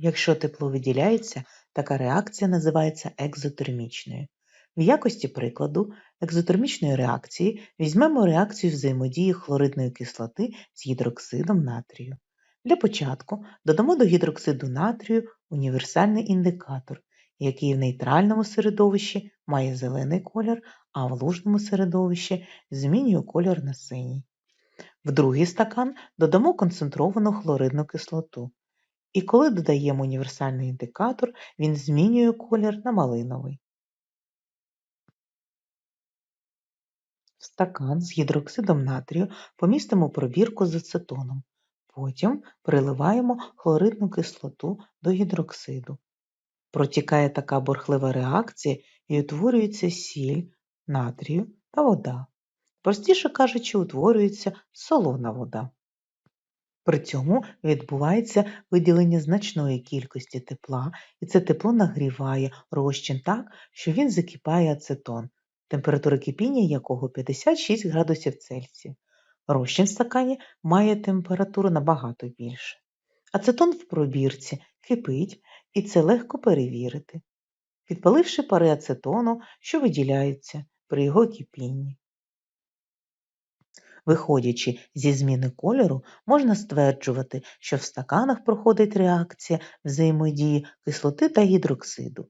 Якщо тепло виділяється, така реакція називається екзотермічною. В якості прикладу екзотермічної реакції візьмемо реакцію взаємодії хлоридної кислоти з гідроксидом натрію. Для початку додамо до гідроксиду натрію універсальний індикатор, який в нейтральному середовищі має зелений колір, а в лужному середовищі змінює колір на синій. В другий стакан додамо концентровану хлоридну кислоту. І коли додаємо універсальний індикатор, він змінює колір на малиновий. В стакан з гідроксидом натрію помістимо пробірку з ацетоном. Потім приливаємо хлоридну кислоту до гідроксиду. Протікає така бурхлива реакція і утворюється сіль, натрію та вода. Простіше кажучи, утворюється солона вода. При цьому відбувається виділення значної кількості тепла, і це тепло нагріває розчин так, що він закипає ацетон, температура кипіння якого 56 градусів Цельсія. Розчин в стакані має температуру набагато більше. Ацетон в пробірці кипить, і це легко перевірити, підпаливши пари ацетону, що виділяються при його кипінні. Виходячи зі зміни кольору, можна стверджувати, що в стаканах проходить реакція взаємодії кислоти та гідроксиду.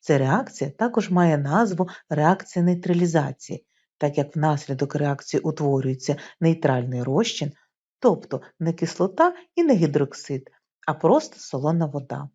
Ця реакція також має назву реакція нейтралізації, так як внаслідок реакції утворюється нейтральний розчин, тобто не кислота і не гідроксид, а просто солона вода.